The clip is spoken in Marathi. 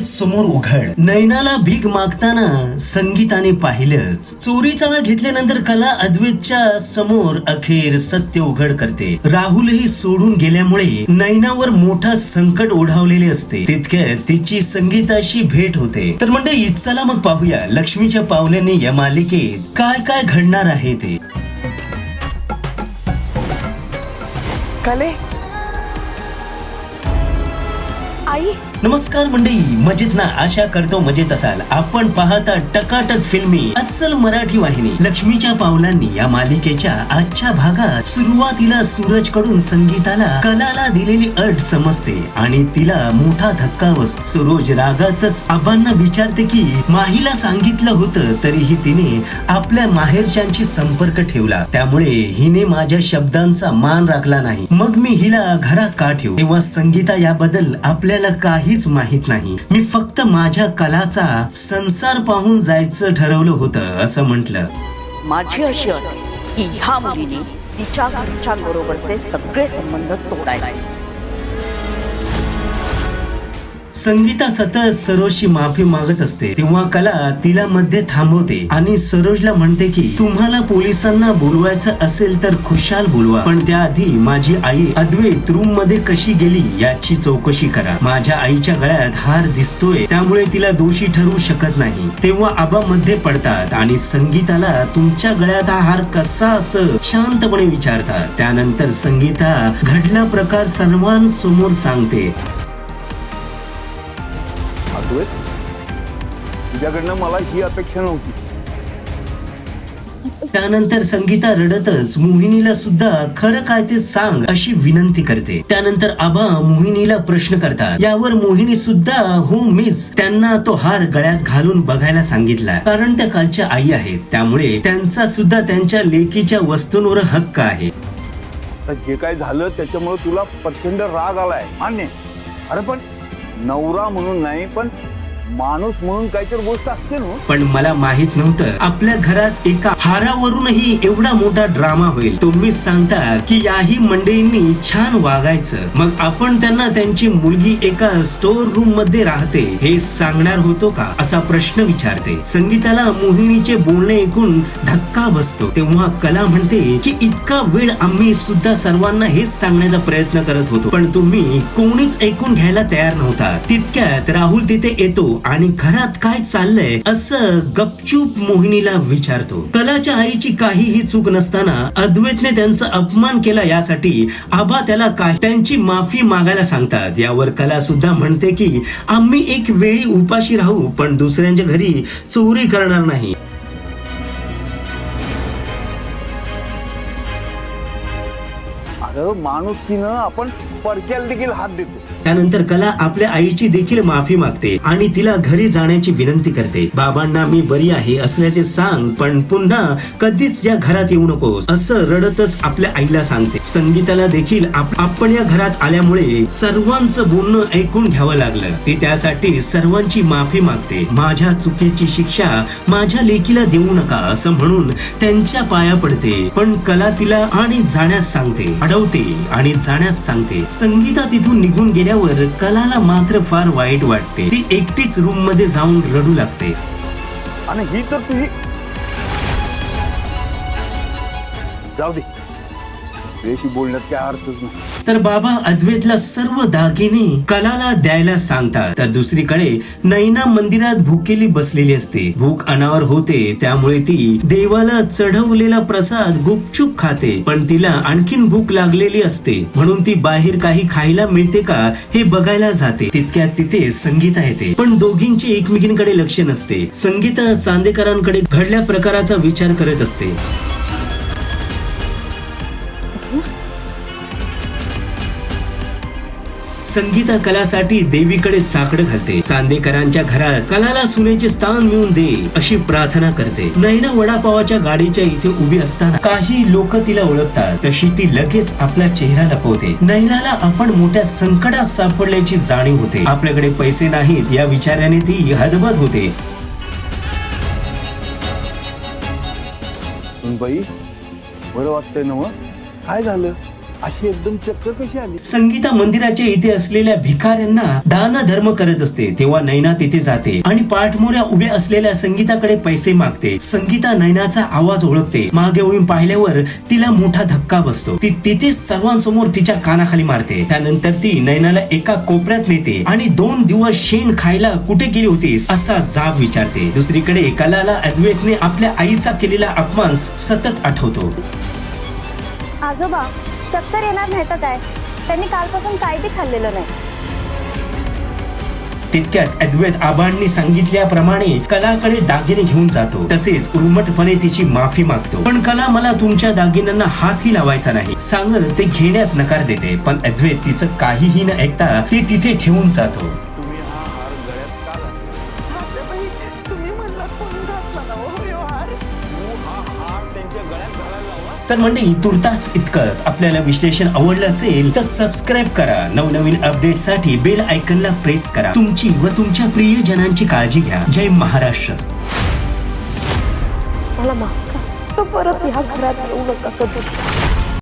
अद्वैत समोर उघड. नैनाला भीक मागताना संगीताने पाहिलंच. चोरीचा वेळ घेतल्यानंतर कला अद्वैतच्या समोर अखेर सत्य उघड करते. राहुलही सोडून गेल्यामुळे नैनावर मोठा संकट ओढावलेले असते. तितक्यात तिची संगीताशी भेट होते. तर म्हणजे चला मग पाहूया लक्ष्मीच्या पावल्याने या मालिकेत काय काय घडणार आहे ते. कले. आई नमस्कार मंडळी मजेत ना आशा करतो मजेत असाल. आपण पाहता टकाटक फिल्मी अस्सल मराठी वाहिनी. लक्ष्मीच्या पावलांनी या मालिकेच्या आजच्या भागात सुरुवातीला सूरजकडून संगीताला कलाला दिलेली अट समजते आणि तिला मोठा धक्का बसतो. सरोज रागातच आबांना विचारते की माहीला सांगितलं होतं तरीही तिने आपल्या माहेरच्यांशी संपर्क ठेवला. त्यामुळे हिने माझ्या शब्दांचा मान राखला नाही. मग मी हिला घरात का ठेवू? तेव्हा संगीता याबद्दल आपल्याला काहीच माहीत नाही. मी फक्त माझ्या कलाचा संसार पाहून जायचं ठरवलं होतं असं म्हटलं. माझी अशी अट की ह्या मुलीने तिच्या घरच्यांबरोबरचे सगळे संबंध तोडायचे. संगीता सतत सरोजची माफी मागत असते. तेव्हा कला तिला मध्ये थांबवते आणि सरोजला म्हणते की तुम्हाला पोलिसांना बोलवायचं असेल तर खुशाल बोलवा. पण त्याआधी माझी आई अद्वैत रूममध्ये कशी गेली याची चौकशी करा. माझ्या आईच्या गळ्यात हार दिसतोय त्यामुळे तिला दोषी ठरवू शकत नाही. तेव्हा आबा मध्ये पडतात आणि संगीताला तुमच्या गळ्यात हा हार कसा असं शांतपणे विचारतात. त्यानंतर संगीता घडला प्रकार सर्वांसमोर सांगते. अद्वैत तुझ्याकडनं मला ही अपेक्षा नव्हती. त्यानंतर संगीता रडतच मोहिनीला सुद्धा खरं काय ते सांग अशी विनंती करते. त्यानंतर आबा मोहिनीला प्रश्न करतात. यावर मोहिनी सुद्धा हो मिस. त्यांना तो हार गळ्यात घालून बघायला सांगितला. कारण त्या कालच्या आई आहेत. त्यामुळे त्यांचा सुद्धा त्यांच्या लेकीच्या वस्तूंवर हक्क आहे. जे काय झालं त्याच्यामुळे तुला प्रचंड राग आलाय. मान्य. अरे पण नवरा म्हणून नाही पण माणूस म्हणून काहीतरी गोष्ट असते ना. पण मला माहीत नव्हतं. आपल्या घरात एका हारावरूनही एवढा मोठा ड्रामा होईल. तुम्ही सांगता की याही मंडळींनी छान वागायचं. मग आपण त्यांना त्यांची मुलगी एका स्टोर रूममध्ये राहते. हे सांगणार होतो का? असा प्रश्न विचारते. संगीताला मोहिनीचे बोलणे ऐकून धक्का बसतो. तेव्हा कला म्हणते की इतका वेळ आम्ही सुद्धा सर्वांना हेच सांगण्याचा प्रयत्न करत होतो. पण तुम्ही कोणीच ऐकून घ्यायला तयार नव्हता. तितक्यात राहुल तिथे येतो आणि घरात काय चाललंय असं गपचूप मोहिनीला विचारतो. कलाच्या आईची काहीही चूक नसताना अद्वैतने त्यांचा अपमान केला यासाठी आबा त्याला काय त्यांची माफी मागायला सांगतात. यावर कला सुद्धा म्हणते की आम्ही एक वेळी उपाशी राहू पण दुसऱ्यांच्या घरी चोरी करणार नाही. माणुसकीनं आपण परक्याला देखील हात देतो. त्यानंतर कला आपल्या आईची देखील माफी मागते आणि तिला घरी जाण्याची विनंती करते. बाबांना मी बरी आहे असल्याचे सांग पण पुन्हा कधीच या घरात येऊ नकोस असं रडतच आपल्या आईला सांगते. संगीताला देखील आप- आपण या घरात आल्यामुळे सर्वांचं बोलणं ऐकून घ्यावं लागलं. ती त्यासाठी सर्वांची माफी मागते. माझ्या चुकीची शिक्षा माझ्या लेकीला देऊ नका असं म्हणून त्यांच्या पाया पडते. पण कला तिला आणि जाण्यास सांगते. अडवते आणि जाण्यास सांगते. संगीता तिथून निघून गेल्यावर कलाला मात्र फार वाईट वाटते. ती एकटीच रूममध्ये जाऊन रडू लागते. आणि ही तर तुझी जाऊ दे. याशी बोलण्यात काय अर्थच नाही. तर बाबा अद्वैतला सर्व दागिने कलाला द्यायला सांगतात. तर दुसरीकडे नैना मंदिरात भुकेली बसलेली असते. भूक अनावर होते त्यामुळे ती देवाला चढवलेला प्रसाद गुपचूप खाते. पण तिला आणखीन भूक लागलेली असते. म्हणून ती बाहेर काही खायला मिळते का हे बघायला जाते. तितक्यात तिथे संगीता येते. पण दोघींचे एकमेकींकडे लक्ष नसते. संगीता चांदेकरांकडे घडल्या प्रकाराचा विचार करत असते. संगीता कलासाठी देवीकडे साकडं घालते. चांदेकरांच्या घरात कलाला सुनेचे स्थान मिळून दे अशी प्रार्थना करते. नैना वडापावाच्या गाडीच्या इथे उभी असताना काही लोक तिला ओळखतात. तशी ती लगेच आपला चेहरा लपवते नैनाला आपण मोठ्या संकटात सापडल्याची जाणीव होते. आपल्याकडे पैसे नाहीत या विचाराने ती हदबद होते. बाई बरं वाटतंय ना मग काय झालं? अशी एकदम चक्कर कशी आली? संगीता मंदिराच्या इथे असलेल्या भिकाऱ्यांना दान धर्म करत असते. तेव्हा नैना तिथे जाते आणि पाठमोऱ्या उभ्या असलेल्या संगीताकडे पैसे मागते. संगीता नैनाचा आवाज ओळखते. मागे वळून पाहिल्यावर तिला मोठा धक्का बसतो. ती तिथेच सर्वांसमोर तिच्या कानाखाली मारते. त्यानंतर ती नैनाला एका कोपऱ्यात नेते आणि दोन दिवस शेण खायला कुठे गेली होतीस असा जाब विचारते. दुसरीकडे कलाला अद्वैतने आपल्या आईचा केलेला अपमान सतत आठवतो. आजोबा चक्कर येणार माहितच काय? त्यांनी कालपासून काय बी खाल्लेलं नाही. तितक्यात अद्वैत आबांनी सांगितल्याप्रमाणे कलाकडे दागिने घेऊन जातो. तसेच उर्मटपणे तिची माफी मागतो. पण कला मला तुमच्या दागिन्यांना हातही लावायचा नाही. सांगत ते घेण्यास नकार देते. पण अद्वैत तिचं काहीही न ऐकता ते तिथे ठेवून जातो. तर मंडळी तुर्तास इतकंच. आपल्याला विश्लेषण आवडलं असेल तर सबस्क्राईब करा. नवनवीन अपडेटसाठी बेल आयकनला प्रेस करा. तुमची व तुमच्या प्रियजनांची काळजी घ्या. जय महाराष्ट्र. मला माफ करा. परत ह्या घरात येऊ नका कधी.